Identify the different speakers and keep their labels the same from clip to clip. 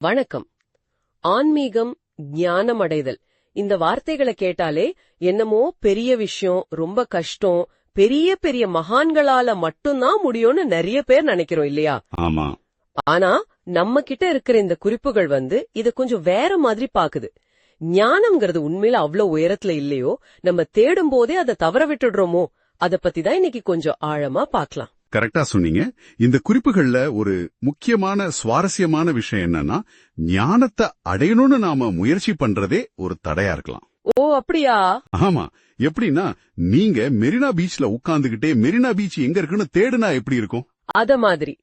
Speaker 1: வணக்கம். ஆன்மீகம் ஞானம் அடைதல் இந்த வார்த்தைகளை கேட்டாலே என்னமோ பெரிய விஷயம் ரொம்ப கஷ்டம் பெரிய பெரிய மகான்களால மட்டும்தான் முடியும்னு நிறைய பேர் நினைக்கிறோம் இல்லையா?
Speaker 2: ஆமா.
Speaker 1: ஆனா நம்ம கிட்ட இருக்கிற இந்த குறிப்புகள் வந்து இத கொஞ்சம் வேற மாதிரி பாக்குது. ஞானம்ங்கிறது உண்மையில அவ்வளவு உயரத்துல இல்லையோ நம்ம தேடும் போதே அதை தவற விட்டுடுறோமோ அத பத்தி தான் இன்னைக்கு கொஞ்சம் ஆழமா பார்க்கலாம்.
Speaker 2: கரெக்டா சொன்னீங்க. இந்த குறிப்புகள்ல ஒரு முக்கியமான சுவாரஸ்யமான விஷயம் என்னன்னா ஞானத்தை அடையணும்னு நாம முயற்சி பண்றதே ஒரு தடையா இருக்கலாம்.
Speaker 1: ஓ அப்படியா?
Speaker 2: ஆமா. எப்படின்னா நீங்க மெரினா பீச்ல உட்கார்ந்துகிட்டே மெரினா பீச் எங்க இருக்குன்னு தேடுனா எப்படி இருக்கும்?
Speaker 1: அத மாதிரி.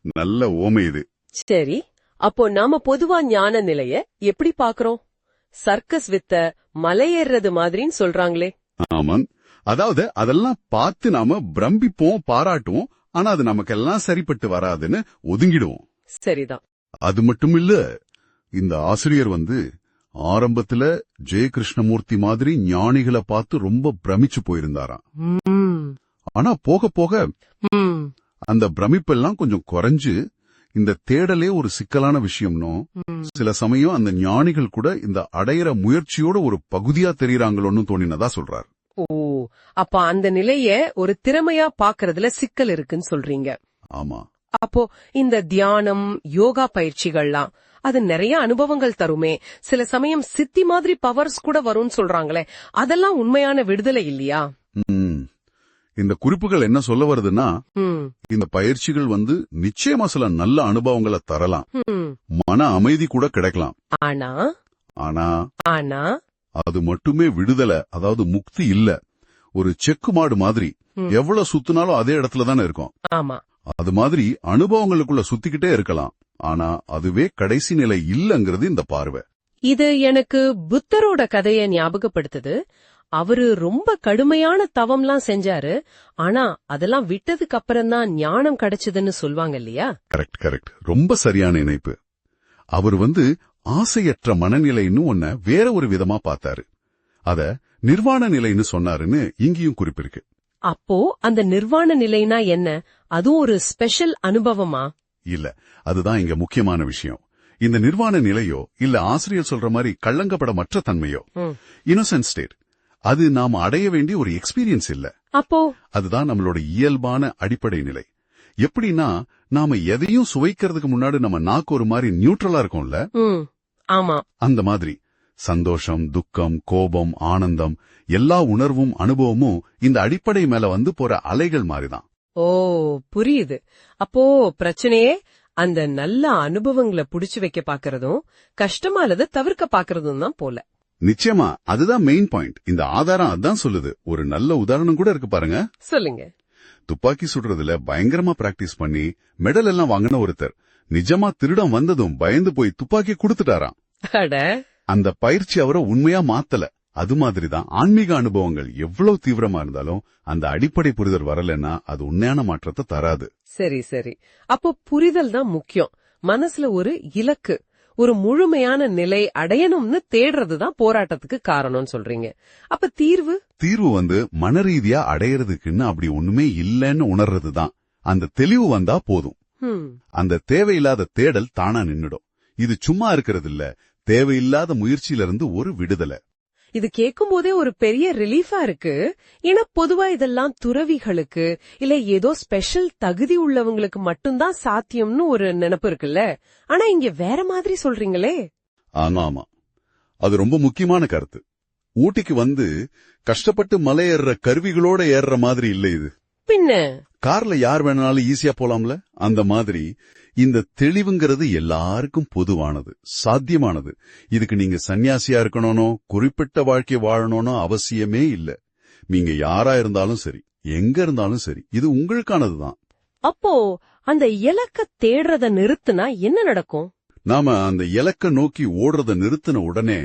Speaker 2: நல்ல ஓமை இது.
Speaker 1: சரி. அப்போ நாம பொதுவா ஞான நிலைய எப்படி பாக்குறோம்? சர்க்கஸ் வித்த மலையேறது மாதிரின்னு சொல்றாங்களே.
Speaker 2: ஆமாம். அதாவது அதெல்லாம் பார்த்து நாம பிரம்பிப்போம் பாராட்டுவோம் ஆனா அது நமக்கெல்லாம் சரிப்பட்டு வராதுன்னு ஒதுங்கிடுவோம்.
Speaker 1: சரிதான்.
Speaker 2: அது மட்டும் இல்ல இந்த ஆசிரியர் வந்து ஆரம்பத்துல ஜெய கிருஷ்ணமூர்த்தி மாதிரி ஞானிகளை பார்த்து ரொம்ப பிரமிச்சு போயிருந்தாராம். ஆனா போக போக அந்த பிரமிப்பெல்லாம் கொஞ்சம் குறைஞ்சு இந்த தேடலே ஒரு சிக்கலான விஷயம்னோ சில சமயம் அந்த ஞானிகள் கூட இந்த அடையிற முயற்சியோட ஒரு பகுதியா தெரியறாங்களோன்னு தோணினதா சொல்றார்.
Speaker 1: ஓ அப்ப அந்த நிலைய ஒரு திறமையா பாக்குறதுல சிக்கல் இருக்குன்னு சொல்றீங்க.
Speaker 2: ஆமா.
Speaker 1: அப்போ இந்த தியானம் யோகா பயிற்சிகள்லாம் அது நிறைய அனுபவங்கள் தருமே. சில சமயம் சித்தி மாதிரி பவர்ஸ் கூட வரும்னு சொல்றாங்களே அதெல்லாம் உண்மையான விடுதலை இல்லையா.
Speaker 2: இந்த குறிப்புகள் என்ன சொல்ல வருதுன்னா இந்த பயிற்சிகள் வந்து நிச்சயமா சில நல்ல அனுபவங்களை தரலாம். மன அமைதி கூட கிடைக்கலாம்.
Speaker 1: ஆனா?
Speaker 2: ஆனா?
Speaker 1: ஆனா?
Speaker 2: அது மட்டுமே விடுதலை அதாவது முக்தி இல்ல. ஒரு செக்கு மாடு மாதிரி. எவ்வளவு சுத்தினாலும் அதே இடத்துல தானே இருக்கும்.
Speaker 1: ஆமா.
Speaker 2: அது மாதிரி அனுபவங்களுக்குள்ள சுத்திக்கிட்டே இருக்கலாம். ஆனா அதுவே கடைசி நிலை இல்லங்கிறது இந்த பார்வை.
Speaker 1: இது எனக்கு புத்தரோட கதைய ஞாபகப்படுத்துது. அவரு ரொம்ப கடுமையான தவம்லாம் செஞ்சாரு. ஆனா அதெல்லாம் விட்டதுக்கு அப்புறம் தான் ஞானம் கிடைச்சதுன்னு சொல்வாங்க இல்லையா?
Speaker 2: கரெக்ட் கரெக்ட் ரொம்ப சரியான இணைப்பு. அவர் வந்து ஆசையற்ற மனநிலைன்னு ஒன்ன வேற ஒரு விதமா பார்த்தாரு. அத நிர்வாண நிலைன்னு சொன்னாருன்னு இங்கேயும் குறிப்பிருக்கு.
Speaker 1: அப்போ அந்த நிர்வாண நிலைனா என்ன? அதுவும் ஒரு ஸ்பெஷல் அனுபவமா?
Speaker 2: இல்ல அதுதான் இங்க முக்கியமான விஷயம். இந்த நிர்வாண நிலையோ இல்ல ஆசிரியர் சொல்ற மாதிரி கள்ளங்கப்படமற்ற தன்மையோ
Speaker 1: ம்.
Speaker 2: இன்னோசன்ட் ஸ்டேட் அது நாம அடைய வேண்டிய ஒரு எக்ஸ்பீரியன்ஸ் இல்ல.
Speaker 1: அப்போ?
Speaker 2: அதுதான் நம்மளோட இயல்பான அடிப்படை நிலை. எப்படின்னா நாம எதையும் சுவைக்கிறதுக்கு முன்னாடி நம்ம நாக்கு ஒரு மாதிரி நியூட்ரலா இருக்கும்ல?
Speaker 1: ஆமா.
Speaker 2: அந்த மாதிரி. சந்தோஷம் துக்கம் கோபம் ஆனந்தம் எல்லா உணர்வும் அனுபவமும் இந்த அடிப்படை மேல வந்து போற அலைகள் மாதிரிதான்.
Speaker 1: ஓ புரியுது. அப்போ பிரச்சனையே அந்த நல்ல அனுபவங்களை புடிச்சு வைக்க பாக்குறதும் கஷ்டமானதை தவிர்க்க பாக்குறதும் தான் போல.
Speaker 2: நிச்சயமா அதுதான் மெயின் பாயிண்ட் இந்த ஆதாரம் அதான் சொல்லுது. ஒரு நல்ல உதாரணம் கூட இருக்கு பாருங்க.
Speaker 1: சொல்லுங்க.
Speaker 2: துப்பாக்கி சுடுறதுல பயங்கரமா பிராக்டிஸ் பண்ணி மெடல் எல்லாம் வாங்கின ஒருத்தர். நிஜமா திருடம் வந்ததும் பயந்து போய் துப்பாக்கி கொடுத்துட்டாராம். அந்த பயிற்சி அவரை உண்மையா மாத்தல. அது மாதிரிதான் ஆன்மீக அனுபவங்கள் எவ்வளவு தீவிரமா இருந்தாலும் அந்த அடிப்படை புரிதல் வரலன்னா அது உண்மையான மாற்றத்தை தராது.
Speaker 1: சரி சரி. அப்போ புரிதல் தான் முக்கியம். மனசுல ஒரு இலக்கு. ஒரு முழுமையான நிலை அடையணும்னு தேடுறது தான் போராட்டத்துக்கு காரணம்னு சொல்றீங்க. அப்ப தீர்வு?
Speaker 2: தீர்வு வந்து மனரீதியா அடையறதுக்குன்னு அப்படி ஒண்ணுமே இல்லைன்னு உணர்றதுதான். அந்த தெளிவு வந்தா போதும். அந்த தேவையில்லாத தேடல் தானா நின்னுடும். இது சும்மா இருக்கிறது இல்ல தேவையில்லாத முயற்சியில இருந்து ஒரு விடுதலை.
Speaker 1: இது கேட்கும் போதே ஒரு பெரிய ரிலீஃபா இருக்கு. ஏன்னா பொதுவா இதெல்லாம் துறவிகளுக்கு இல்ல ஏதோ ஸ்பெஷல் தகுதி உள்ளவங்களுக்கு மட்டும்தான் சாத்தியம்னு ஒரு நினைப்பு இருக்குல்ல. ஆனா இங்க வேற மாதிரி சொல்றீங்களே.
Speaker 2: ஆமா ஆமா. அது ரொம்ப முக்கியமான கருத்து. ஊட்டிக்கு வந்து கஷ்டப்பட்டு மலை ஏறுற கருவிகளோட ஏறுற மாதிரி இல்ல இது.
Speaker 1: பின்ன?
Speaker 2: கார்ல யார் வேணாலும் ஈஸியா போலாம்ல? அந்த மாதிரி இந்த தெளிவுங்கிறது எல்லாருக்கும் பொதுவானது சாத்தியமானது. இதுக்கு நீங்க சன்னியாசியா இருக்கணும்னோ குறிப்பிட்ட வாழ்க்கை வாழணும்னோ அவசியமே இல்ல. நீங்க யாரா இருந்தாலும் சரி எங்க இருந்தாலும் சரி இது உங்களுக்கானதுதான்.
Speaker 1: அப்போ அந்த இலக்க தேடுறத நிறுத்துனா என்ன நடக்கும்?
Speaker 2: நாம அந்த இலக்க நோக்கி ஓடுறத நிறுத்தின உடனே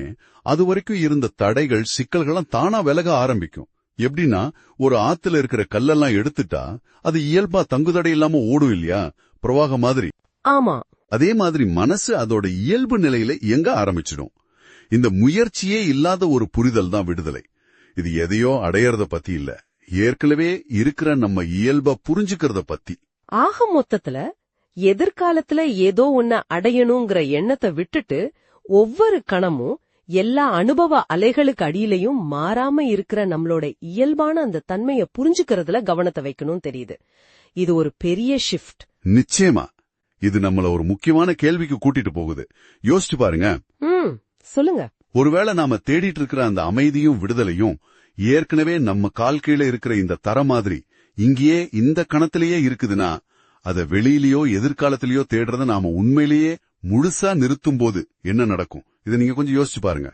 Speaker 2: அது வரைக்கும் இருந்த தடைகள் சிக்கல்கள்லாம் தானா விலக ஆரம்பிக்கும். எப்படின்னா ஒரு ஆத்துல இருக்கிற கல்லெல்லாம் எடுத்துட்டா அது இயல்பா தங்குதடை இல்லாம ஓடும் இல்லையா? பிரவாகம் மாதிரி.
Speaker 1: ஆமா.
Speaker 2: அதே மாதிரி மனசு அதோட இயல்பு நிலையில இயங்க ஆரம்பிச்சிடும். இந்த முயற்சியே இல்லாத ஒரு புரிதல் தான் விடுதலை. இது எதையோ அடையறத பத்தி இல்ல. ஏற்கனவே இருக்கிற நம்ம இயல்ப புரிஞ்சுக்கிறத பத்தி.
Speaker 1: ஆக மொத்தத்துல எதிர்காலத்துல ஏதோ ஒன்ன அடையணுங்கிற எண்ணத்தை விட்டுட்டு ஒவ்வொரு கணமும் எல்லா அனுபவ அலைகளுக்கு அடியிலையும் மாறாம இருக்கிற நம்மளோட இயல்பான அந்த தன்மைய புரிஞ்சுக்கிறதுல கவனத்தை வைக்கணும் தெரியுது. இது ஒரு பெரிய ஷிஃப்ட்
Speaker 2: நிச்சயமா. இது நம்மள ஒரு முக்கியமான கேள்விக்கு கூட்டிட்டு போகுது. யோசிச்சு பாருங்க.
Speaker 1: சொல்லுங்க.
Speaker 2: ஒருவேளை நாம தேடிட்டு இருக்கிற அந்த அமைதியும் விடுதலையும் ஏற்கனவே நம்ம கால் கீழே இருக்கிற இந்த தர மாதிரி இங்கேயே இந்த கணத்திலேயே இருக்குதுன்னா அத வெளியிலயோ எதிர்காலத்திலயோ தேடுறத நாம உண்மையிலேயே முழுசா நிறுத்தும் போது என்ன நடக்கும்? இதை நீங்க கொஞ்சம் யோசிச்சு பாருங்க.